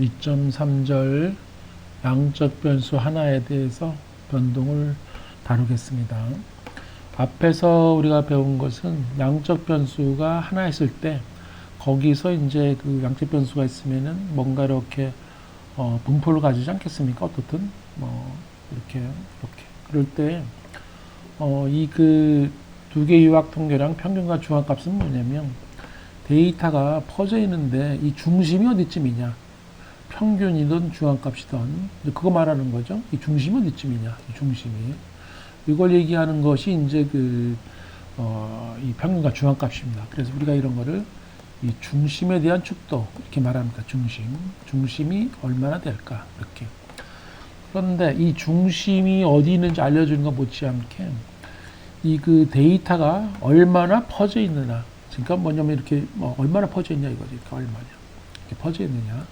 2.3절 양적 변수 하나에 대해서 변동을 다루겠습니다. 앞에서 우리가 배운 것은 양적 변수가 하나 있을 때 거기서 이제 그 양적 변수가 있으면은 뭔가 이렇게 어, 분포를 가지지 않겠습니까? 어떻든 뭐 이렇게 이렇게 그럴 때 어, 이 그 두 개 유학 통계랑 평균과 중앙값은 뭐냐면 데이터가 퍼져 있는데 이 중심이 어디쯤이냐 평균이든 중앙값이든 그거 말하는 거죠. 이 중심이 어디쯤이냐 이 중심이. 이걸 얘기하는 것이 이제 그 어, 이 평균과 중앙값입니다. 그래서 우리가 이런 거를 이 중심에 대한 축도 이렇게 말합니다. 중심. 중심이 얼마나 될까 이렇게. 그런데 이 중심이 어디 있는지 알려주는 것 못지않게 이 그 데이터가 얼마나 퍼져 있느냐. 그러니까 뭐냐면 이렇게 뭐 얼마나 퍼져 있냐 이거지. 이렇게 얼마냐. 이렇게 퍼져 있느냐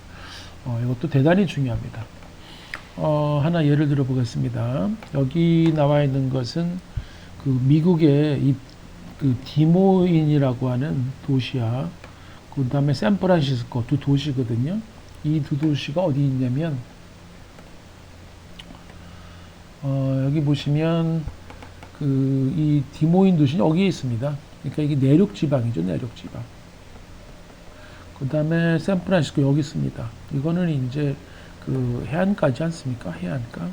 어, 이것도 대단히 중요합니다. 어, 하나 예를 들어 보겠습니다. 여기 나와 있는 것은 그 미국의 이, 그 디모인이라고 하는 도시야. 그 다음에 샌프란시스코 두 도시거든요. 이 두 도시가 어디 있냐면, 어, 여기 보시면 그 이 디모인 도시는 여기에 있습니다. 그러니까 이게 내륙 지방이죠, 내륙 지방. 그 다음에 샌프란시스코 여기 있습니다. 이거는 이제 그 해안가지 않습니까? 해안가.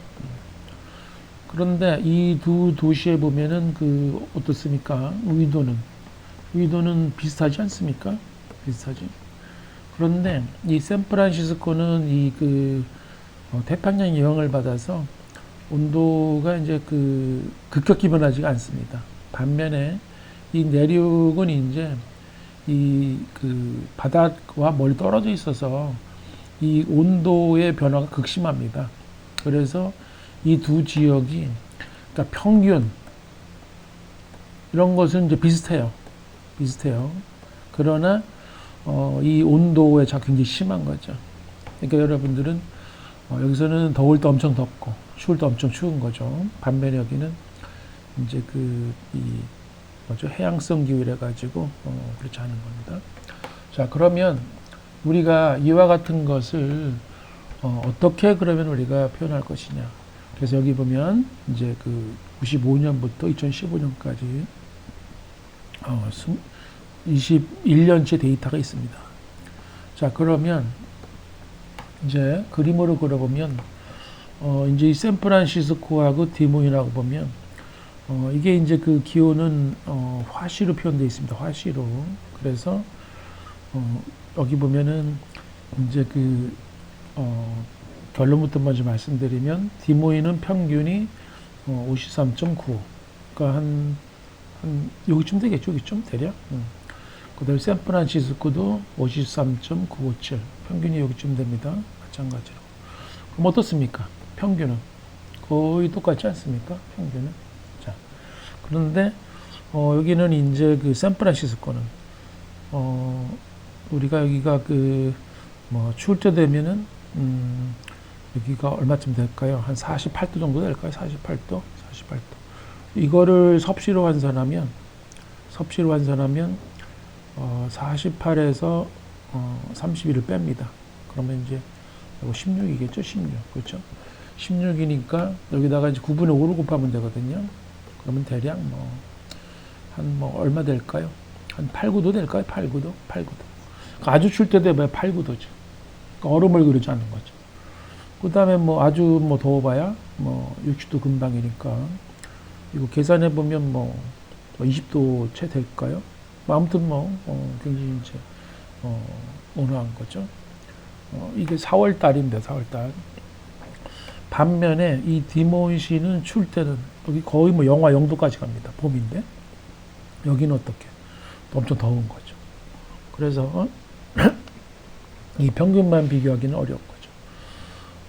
그런데 이 두 도시에 보면은 그 어떻습니까? 위도는 위도는 비슷하지 않습니까? 비슷하지. 그런데 이 샌프란시스코는 이그 어, 태평양 영향을 받아서 온도가 이제 그 급격히 변하지가 않습니다. 반면에 이 내륙은 이제 이 그 바닥과 멀리 떨어져 있어서 이 온도의 변화가 극심합니다. 그래서 이 두 지역이 그러니까 평균 이런 것은 이제 비슷해요. 비슷해요. 그러나 어, 이 온도의 차가 굉장히 심한 거죠. 그러니까 여러분들은 어, 여기서는 더울 때 엄청 덥고 추울 때 엄청 추운 거죠. 반면에 여기는 이제 그이 뭐죠 해양성 기후래 가지고 어, 그렇지 않은 겁니다. 자 그러면 우리가 이와 같은 것을 어, 어떻게 그러면 우리가 표현할 것이냐. 그래서 여기 보면 이제 그 95년부터 2015년까지 어, 21년째 데이터가 있습니다. 자 그러면 이제 그림으로 그려보면 어, 이제 이 샌프란시스코하고 디모인하고 보면 어, 이게 이제 그 기온은 어, 화시로 표현되어 있습니다. 화시로. 그래서 어, 여기 보면은 이제 그 어, 결론부터 먼저 말씀드리면 디모이는 평균이 어, 53.95. 그러니까 한, 한 여기쯤 되겠죠, 여기쯤 대략. 음. 그다음에 샌프란시스코도 53.957. 평균이 여기쯤 됩니다. 마찬가지로. 그럼 어떻습니까? 평균은 거의 똑같지 않습니까? 평균은. 자, 그런데 어, 여기는 이제 그 샌프란시스코는 어, 우리가 여기가 그 뭐 추울 때 되면은 음, 여기가 얼마쯤 될까요? 한 48도 정도 될까요? 48도, 48도. 이거를 섭씨로 환산하면 섭씨로 환산하면 어, 48에서 어, 31을 뺍니다. 그러면 이제 이거 16이겠죠? 16. 그렇죠? 16이니까 여기다가 이제 9분의 5를 곱하면 되거든요. 그러면 대략 뭐, 한 뭐, 얼마 될까요? 한 8, 9도 될까요? 8, 9도? 8, 9도. 아주 출 때도 왜 8, 9도죠. 그러니까 얼음을 그리지 않는 거죠. 그 다음에 뭐 아주 뭐 더워봐야 뭐 60도 금방이니까 이거 계산해 보면 뭐 20도 채 될까요? 뭐 아무튼 뭐 어, 굉장히 이제 어, 온화한 거죠. 어, 이게 4월 달인데 4월 달. 반면에 이 디몬시는 추울 때는 여기 거의 뭐 영하 0도까지 갑니다. 봄인데 여기는 어떻게? 엄청 더운 거죠. 그래서 어? 이 평균만 비교하기는 어려운 거죠.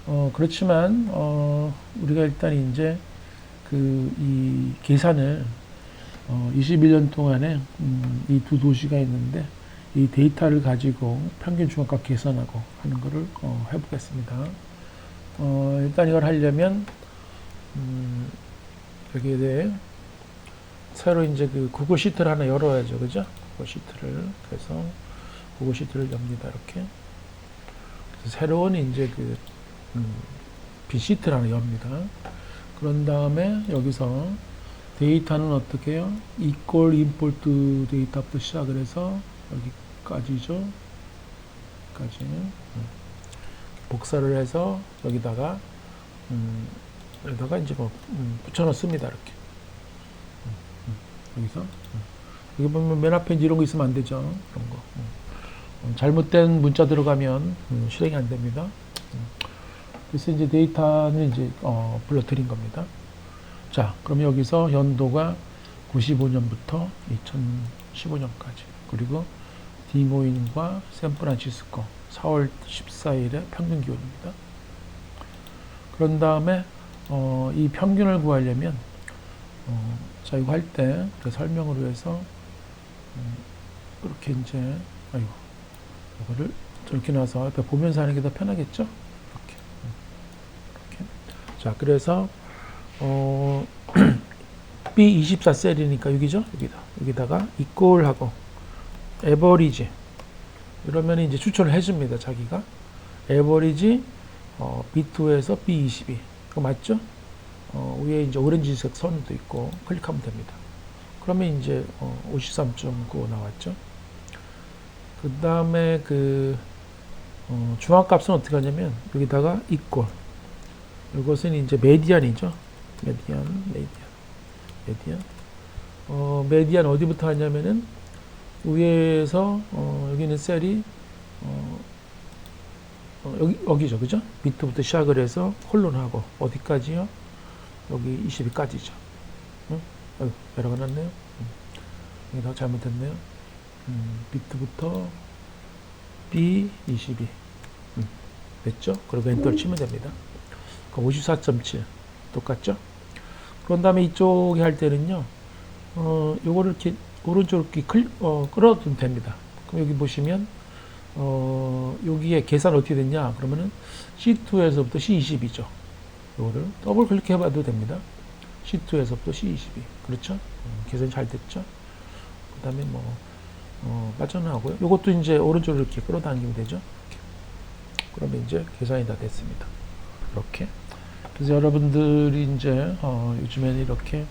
어, 그렇지만 어, 우리가 일단 이제 그 이 계산을 어, 21년 동안에 음, 이두 도시가 있는데 이 데이터를 가지고 평균 중앙값 계산하고 하는 것을 어, 해보겠습니다. 어, 일단 이걸 하려면 음, 여기에 대해 새로 이제 그 구글 시트를 하나 열어야죠, 그죠? 구글 시트를 그래서 구글 시트를 엽니다, 이렇게. 새로운 이제 그 음, 빈시트라는 엽니다. 그런 다음에 여기서 데이터는 어떻게 해요? equal import 데이터부터 시작을 해서 여기까지죠. 까지 음. 복사를 해서 여기다가 음, 여기다가 이제 뭐 음, 붙여넣습니다. 이렇게 음, 음, 여기서 음. 여기 보면 맨 앞에 이런 거 있으면 안 되죠. 그런 거. 음. 음, 잘못된 문자 들어가면 음, 실행이 안 됩니다. 음. 그래서 이제 데이터는 이제 어, 불러드린 겁니다. 자, 그럼 여기서 연도가 95년부터 2015년까지 그리고 디모인과 샌프란시스코 4월 14일에 평균 기온입니다. 그런 다음에 어, 이 평균을 구하려면 어, 자 이거 할 때 설명을 위해서 음, 이렇게 이제 아이고 이거를 저렇게 놔서 옆에 보면서 하는 게 더 편하겠죠? 이렇게 음, 이렇게 자 그래서 어, B24 셀이니까 여기죠? 여기다 여기다가 이꼴 하고 에버리지 이러면 이제 추천을 해줍니다 자기가 에버리지 어, B2에서 B22 그거 맞죠? 어, 위에 이제 오렌지색 선도 있고 클릭하면 됩니다. 그러면 이제 어, 53.95 나왔죠. 그 다음에 그 어, 중앙값은 어떻게 하냐면 여기다가 이꼴 이것은 이제 메디안이죠. 메디안, 메디안, 메디안. 어, 메디안 어디부터 하냐면은 위에서 어, 여기는 셀이 어, 어, 여기 여기죠, 그죠? 밑부터 시작을 해서 홀론하고 어디까지요? 여기 22까지죠. 응? 아유, 에러가 났네요. 음. 여기다 잘못했네요. 음, 비트부터 B22. 음, 됐죠? 그리고 엔터를 치면 됩니다. 54.7 똑같죠? 그런 다음에 이쪽에 할 때는요, 어, 요거를 이렇게 오른쪽으로 어, 끌어도 됩니다. 그럼 여기 보시면, 어, 여기에 계산 어떻게 됐냐? 그러면은 C2에서부터 C20이죠. 요거를 더블 클릭해 봐도 됩니다. C2에서부터 C22. 그렇죠? 음, 계산이 잘 됐죠? 그 다음에 뭐, 어, 빠져나오고요. 요것도 이제 오른쪽으로 이렇게 끌어당기면 되죠? 그러면 이제 계산이 다 됐습니다. 이렇게. 그래서 여러분들이 이제, 어, 요즘에는 이렇게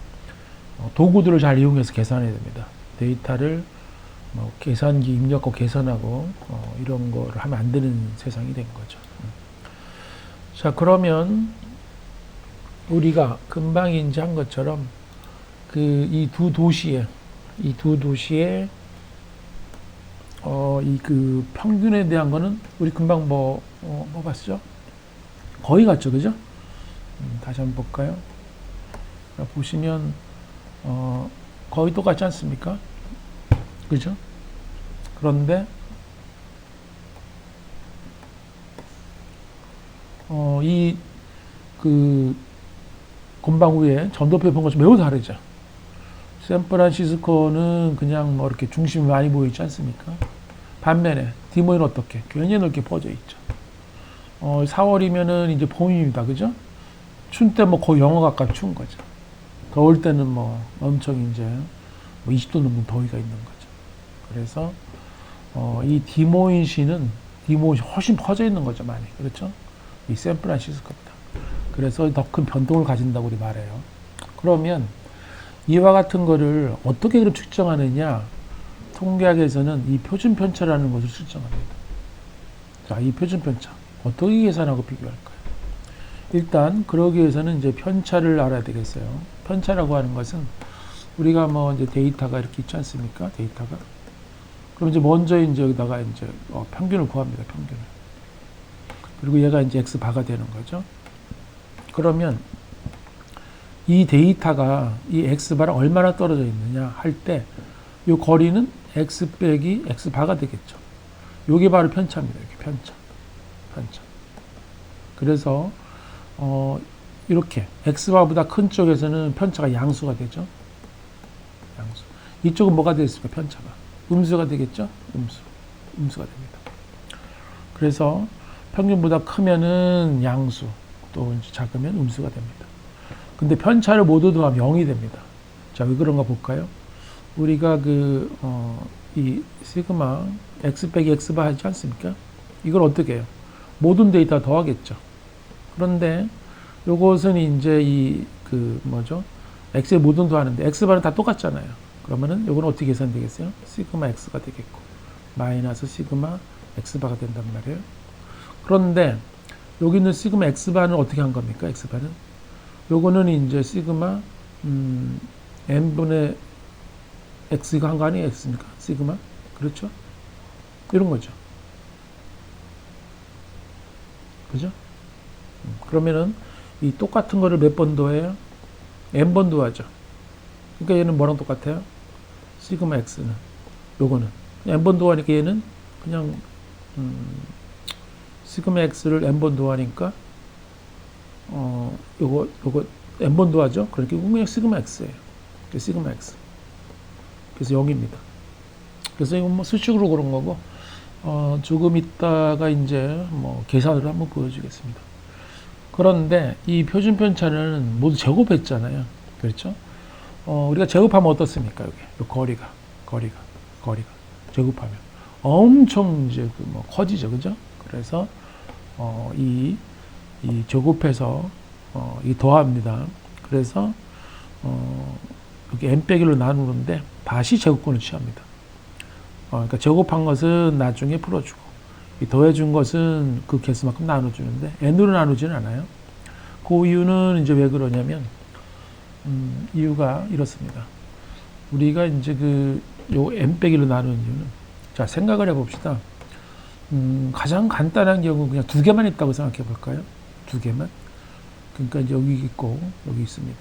어, 도구들을 잘 이용해서 계산해야 됩니다. 데이터를 뭐 계산기 입력하고 계산하고 어, 이런 거를 하면 안 되는 세상이 된 거죠. 음. 자, 그러면 우리가 금방 이제 한 것처럼 그 이 두 도시에 이 두 도시에 어 이 그 평균에 대한 거는 우리 금방 뭐, 어, 뭐 봤죠? 거의 같죠, 그죠? 음, 다시 한번 볼까요? 자, 보시면 어 거의 똑같지 않습니까? 그죠? 그런데 어 이그 건방 위에 전도표 본 것이 매우 다르죠. 샌프란시스코는 그냥 뭐 이렇게 중심이 많이 보이지 않습니까? 반면에 디모인 어떻게? 굉장히 넓게 퍼져 있죠. 어, 4월이면은 이제 봄입니다. 그죠? 춘 때 뭐 거의 영하 가까이 추운 거죠. 더울 때는 뭐 엄청 이제 뭐 20도 넘는 더위가 있는 거죠. 그래서 어, 이 디모인 시는 디모인 시 훨씬 퍼져 있는 거죠. 많이. 그렇죠? 이 샌프란시스코보다. 그래서 더 큰 변동을 가진다고 우리 말해요. 그러면 이와 같은 거를 어떻게 그럼 측정하느냐? 통계학에서는 이 표준 편차라는 것을 측정합니다. 자, 이 표준 편차 어떻게 계산하고 비교할까요? 일단 그러기 위해서는 이제 편차를 알아야 되겠어요. 편차라고 하는 것은 우리가 뭐 이제 데이터가 이렇게 있지 않습니까? 데이터가. 그럼 이제 먼저 이제 여기다가 이제 어, 평균을 구합니다. 평균을. 그리고 얘가 이제 x 바가 되는 거죠. 그러면 이 데이터가 이 x바랑 얼마나 떨어져 있느냐 할 때 이 거리는 x 빼기 x 바가 되겠죠. 요게 바로 편차입니다. 이렇게 편차. 편차. 그래서 어 이렇게 x바보다 큰 쪽에서는 편차가 양수가 되죠. 양수. 이쪽은 뭐가 되겠습니까? 편차가. 음수가 되겠죠? 음수. 음수가 됩니다. 그래서 평균보다 크면은 양수, 또 작으면 음수가 됩니다. 근데 편차를 모두 더하면 0이 됩니다. 자, 왜 그런가 볼까요? 우리가 그, 어, 이 시그마 x 빼기 x바 하지 않습니까? 이걸 어떻게 해요? 모든 데이터 더하겠죠. 그런데 요것은 이제 이 그 뭐죠? x의 모든 더하는데 x 바는 다 똑같잖아요. 그러면은 요거는 어떻게 계산되겠어요? 시그마 x가 되겠고 마이너스 시그마 x 바가 된단 말이에요. 그런데 여기 있는 시그마 x 바는 어떻게 한 겁니까? x 바는 요거는 이제 시그마 음, n분의 x가 한 거 아니에요? x니까 시그마 그렇죠? 이런 거죠. 그죠? 음, 그러면은 이 똑같은 거를 몇 번 더해요? n번 더하죠. 그러니까 얘는 뭐랑 똑같아요? 시그마 x는 요거는 n번 더하니까 얘는 그냥 음, 시그마 x를 n번 더하니까 어 요거 요거 n번 더하죠. 그러니까 그냥 시그마 x예요. 그 시그마 x. 그래서 0입니다. 그래서 이건 뭐 수식으로 그런 거고 어, 조금 있다가 이제 뭐 계산을 한번 보여주겠습니다. 그런데 이 표준 편차는 모두 제곱했잖아요. 그렇죠? 어, 우리가 제곱하면 어떻습니까? 여기 요 거리가 거리가 거리가 제곱하면 엄청 이제 그 뭐 커지죠, 그죠? 그래서 어, 이, 이 제곱해서 어, 이 더합니다. 그래서 어, 여기 n 빼기로 나누는데 다시 제곱권을 취합니다. 어, 그러니까 제곱한 것은 나중에 풀어주고 이 더해준 것은 그 개수만큼 나눠주는데 n으로 나누지는 않아요. 그 이유는 이제 왜 그러냐면 음, 이유가 이렇습니다. 우리가 이제 그요 n 빼기로 나누는 이유는 자 생각을 해봅시다. 음, 가장 간단한 경우 그냥 두 개만 있다고 생각해 볼까요? 두 개만. 그러니까 여기 있고 여기 있습니다.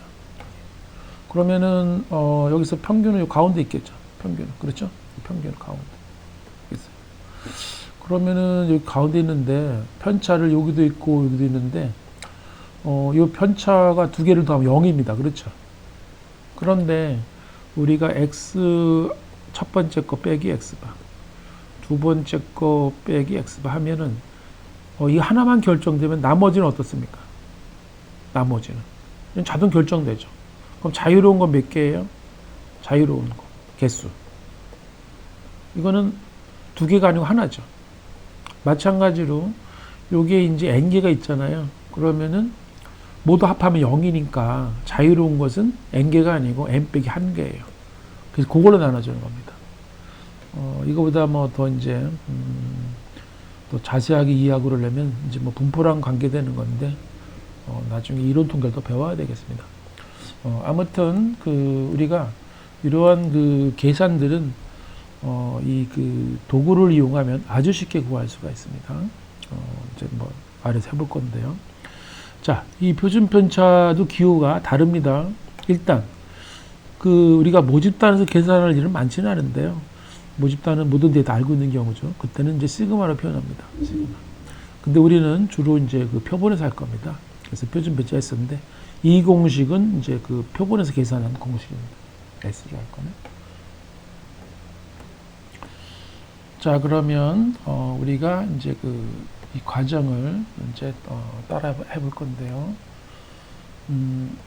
그러면은 어, 여기서 평균은 요 가운데 있겠죠. 평균은 그렇죠? 평균 가운데 있어요. 그러면은 여기 가운데 있는데 편차를 여기도 있고 여기도 있는데 어, 이 편차가 두 개를 더하면 0입니다. 그렇죠? 그런데 우리가 x 첫 번째 거 빼기 x바 두 번째 거 빼기 x바 하면은 어, 이 하나만 결정되면 나머지는 어떻습니까? 나머지는 자동 결정되죠. 그럼 자유로운 건 몇 개예요? 자유로운 거 개수. 이거는 두 개가 아니고 하나죠. 마찬가지로 요게 이제 n개가 있잖아요. 그러면은 모두 합하면 0이니까 자유로운 것은 n개가 아니고 n 빼기 한 개예요. 그래서 그걸로 나눠주는 겁니다. 어, 이거보다 뭐 더 이제 음, 또 자세하게 이해하고 그러려면 이제 뭐 분포랑 관계되는 건데 어, 나중에 이론 통계도 배워야 되겠습니다. 어, 아무튼 그 우리가 이러한 그 계산들은 어, 이 그 도구를 이용하면 아주 쉽게 구할 수가 있습니다. 어, 이제 뭐 아래서 해볼 건데요. 자, 이 표준 편차도 기호가 다릅니다. 일단 그 우리가 모집단에서 계산할 일은 많지는 않은데요. 모집단은 모든 데다 알고 있는 경우죠. 그때는 이제 시그마로 표현합니다. 시그마. 근데 우리는 주로 이제 그 표본에서 할 겁니다. 그래서 표준 편차 했었는데 이 공식은 이제 그 표본에서 계산한 공식입니다. S를 할 거는. 자 그러면 어, 우리가 이제 그 이 과정을 이제 어, 따라 해볼 건데요. 음,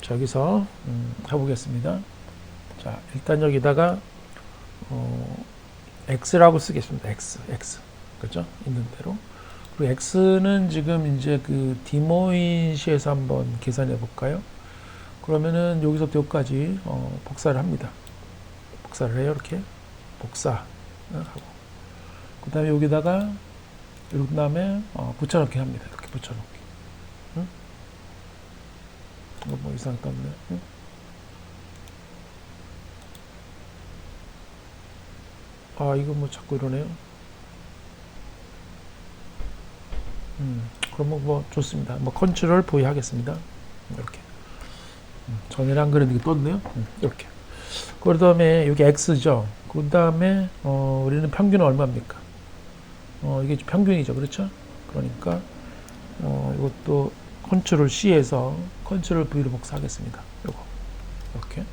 저기서 음, 해보겠습니다. 자 일단 여기다가 어, x라고 쓰겠습니다. x, x 그죠? 있는 대로. 그리고 x는 지금 이제 그 디모인시에서 한번 계산해 볼까요? 그러면은 여기서부터 여기까지 어, 복사를 합니다. 복사를 해요. 이렇게 복사 하고 그 다음에 여기다가 그 다음에 어, 붙여넣기 합니다. 이렇게 붙여넣기. 응? 이거 뭐 이상 떴네. 응? 아 이거 뭐 자꾸 이러네요. 음, 그러면 뭐 좋습니다. 뭐 컨트롤 V 하겠습니다. 이렇게. 음, 안 그랬는데 이게 떴네요. 음, 이렇게. 그 다음에 여기 X죠. 그 다음에 어, 우리는 평균은 얼마입니까? 어, 이게 평균이죠. 그렇죠? 그러니까 어, 이것도 컨트롤 C에서 컨트롤 V로 복사하겠습니다. 요거. 이렇게.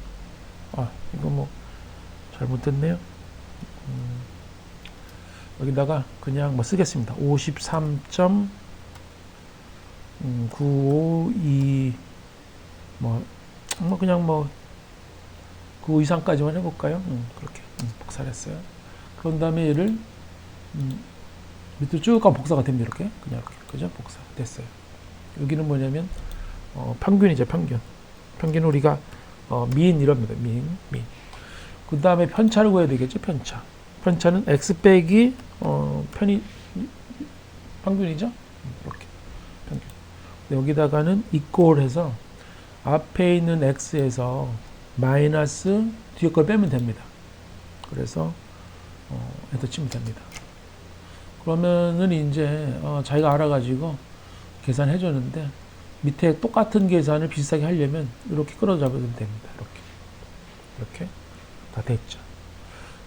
아, 이거 뭐 잘못됐네요. 음, 여기다가 그냥 뭐 쓰겠습니다. 53.952 뭐, 뭐 그냥 뭐 그 이상까지만 해볼까요? 음, 그렇게 음, 복사를 했어요. 그런 다음에 얘를 음, 밑으로 쭉 가면 복사가 됩니다. 이렇게 그냥 이렇게 그죠? 복사 됐어요. 여기는 뭐냐면 어, 평균이죠, 평균. 평균 우리가 어, 민 이럽니다. 민, 민. 그 다음에 편차를 구해야 되겠죠, 편차. 편차는 x 빼기 어, 편이 평균이죠. 음, 이렇게 평균. 여기다가는 이꼴 해서 앞에 있는 x에서 마이너스 뒤에 걸 빼면 됩니다. 그래서 어, 엔터 치면 됩니다. 그러면은 이제 어, 자기가 알아가지고 계산해 줬는데 밑에 똑같은 계산을 비슷하게 하려면 이렇게 끌어잡으면 됩니다. 이렇게 이렇게 다 됐죠.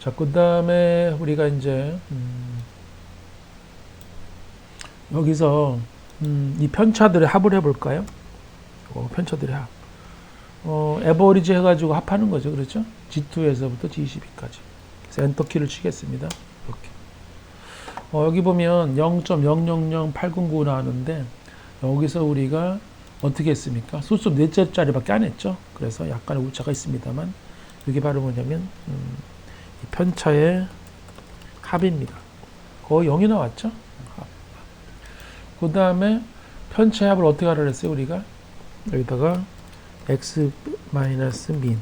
자, 그 다음에 우리가 이제 음, 여기서 음, 이 편차들의 합을 해볼까요? 어, 편차들의 합. 어, 에버리지 해가지고 합하는 거죠. 그렇죠? G2에서부터 G22까지. 그래서 엔터키를 치겠습니다. 어, 여기 보면 0.0008099 나왔는데 여기서 우리가 어떻게 했습니까? 소수 넷째 자리밖에 안 했죠. 그래서 약간의 오차가 있습니다만 이게 바로 뭐냐면 음, 이 편차의 합입니다. 거의 0이 나왔죠. 합. 그 다음에 편차의 합을 어떻게 하라 그랬어요? 우리가 여기다가 x 마이너스 민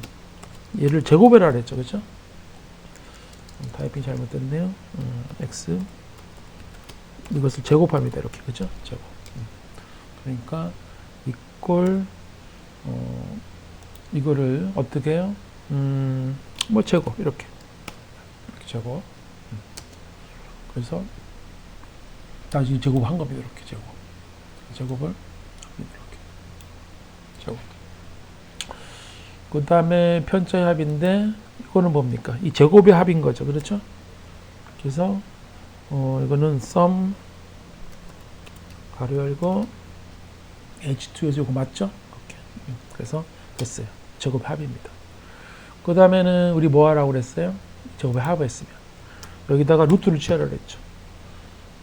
얘를 제곱해라 그랬죠. 그죠? 음, 타이핑 잘못됐네요. 음, x 이것을 제곱합니다. 이렇게 그죠? 제곱. 음. 그러니까 이꼴 어, 이거를 어떻게 해요? 음, 뭐 제곱 이렇게 이렇게 제곱. 음. 그래서 다시 제곱한 겁니다. 이렇게 제곱. 제곱을 이렇게 제곱. 그 다음에 편차의 합인데 이거는 뭡니까? 이 제곱의 합인 거죠. 그렇죠? 그래서 어, 이거는 sum 가로 열고 h2에서 이거 맞죠? 오케이. 음, 그래서 됐어요. 제곱 합입니다. 그 다음에는 우리 뭐 하라고 그랬어요? 제곱의 합했으면 여기다가 루트를 취하라 그랬죠.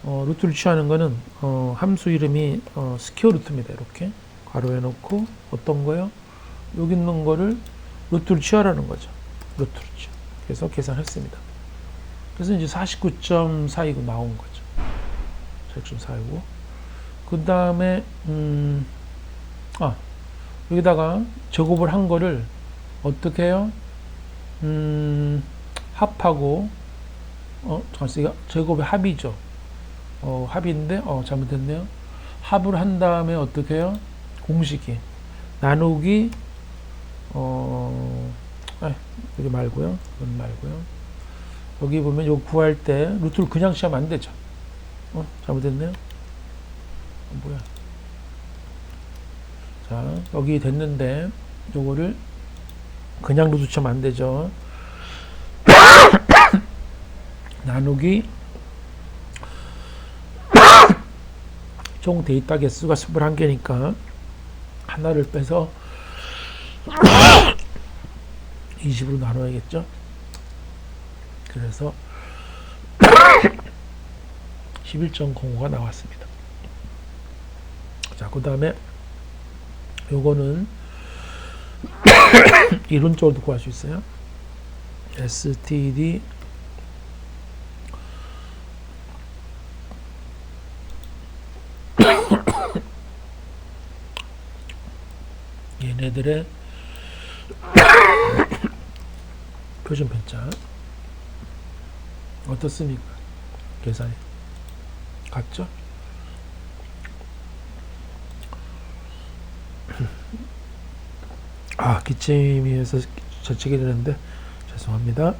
어, 루트를 취하는 거는 어, 함수 이름이 어, 스퀘어 루트입니다. 이렇게 가로해 놓고 어떤 거요? 여기 있는 거를 루트를 취하라는 거죠. 루트를 취. 그래서 계산했습니다. 그래서 이제 49.4이고 나온 거죠. 49.4이고. 그 다음에, 음, 아, 여기다가 제곱을 한 거를 어떻게 해요? 음, 합하고, 어, 잠깐만, 제곱의 합이죠. 어, 합인데, 어, 잘못됐네요. 합을 한 다음에 어떻게 해요? 공식이. 나누기, 어, 아, 여기 말고요. 이건 말고요. 여기 보면 요 구할 때 루트를 그냥 취하면 안 되죠. 어, 잘못됐네요. 어, 뭐야? 자, 여기 됐는데 요거를 그냥 루트 취하면 안 되죠. 나누기 총 데이터 개수가 21개니까 하나를 빼서 20으로 나눠야겠죠. 그래서 11.05가 나왔습니다. 자, 그 다음에 요거는 이론적으로도 구할 수 있어요. std 얘네들의 표준 편차 어떻습니까? 계산이 같죠? 아 기침이 해서 재채기 되는데 죄송합니다.